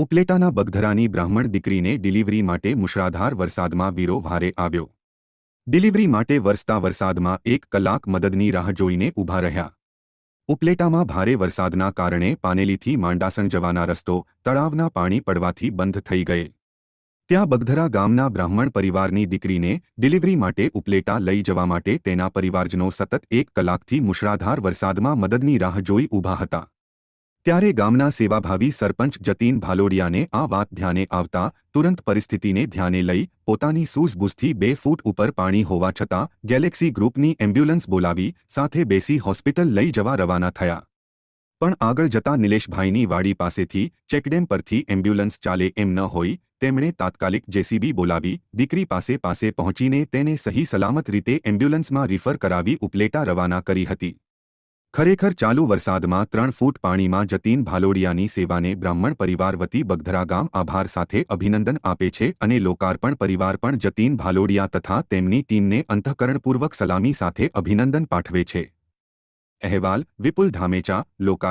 ઉપલેટાના બગધરાની બ્રાહ્મણ દીકરીને ડિલિવરી માટે મુશળાધાર વરસાદમાં વીરો ભારે આવ્યો. ડિલિવરી માટે વરસતા વરસાદમાં એક કલાક મદદની રાહ જોઈને ઊભા રહ્યા. ઉપલેટામાં ભારે વરસાદના કારણે પાનેલીથી માંડાસણ જવાના રસ્તો તળાવના પાણી પડવાથી બંધ થઈ ગયે. ત્યાં બગધરા ગામના બ્રાહ્મણ પરિવારની દીકરીને ડિલિવરી માટે ઉપલેટા લઈ જવા માટે તેના પરિવારજનો સતત એક કલાકથી મુશળાધાર વરસાદમાં મદદની રાહ જોઈ ઊભા હતા. ત્યારે ગામના સેવાભાવી સરપંચ જતીન ભાલોડિયાને આ વાત ધ્યાને આવતા તુરંત પરિસ્થિતિને ધ્યાને લઈ પોતાની સૂઝબૂઝથી બે ફૂટ ઉપર પાણી હોવા છતાં ગેલેક્સી ગ્રુપની એમ્બ્યુલન્સ બોલાવી સાથે બેસી હોસ્પિટલ લઈ જવા રવાના થયા. પણ આગળ જતા નિલેશભાઈની વાડી પાસેથી ચેકડેમ પરથી એમ્બ્યુલન્સ ચાલે એમ ન હોય તેમણે તાત્કાલિક જેસીબી બોલાવી દીકરી પાસે પાસે પહોંચીને તેને સહી સલામત રીતે એમ્બ્યુલન્સમાં રિફર કરાવી ઉપલેટા રવાના કરી હતી. ખરેખર ચાલુ વરસાદમાં ત્રણ ફૂટ પાણીમાં જતીન ભાલોડિયાની સેવાને બ્રાહ્મણ પરિવાર વતી બગધરા ગામ આભાર સાથે અભિનંદન આપે છે અને લોકાર્પણ પરિવાર પણ જતીન ભાલોડિયા તથા તેમની ટીમને અંતઃકરણપૂર્વક સલામી સાથે અભિનંદન પાઠવે છે. અહેવાલ, વિપુલ ધામેચા લોકાર્પણ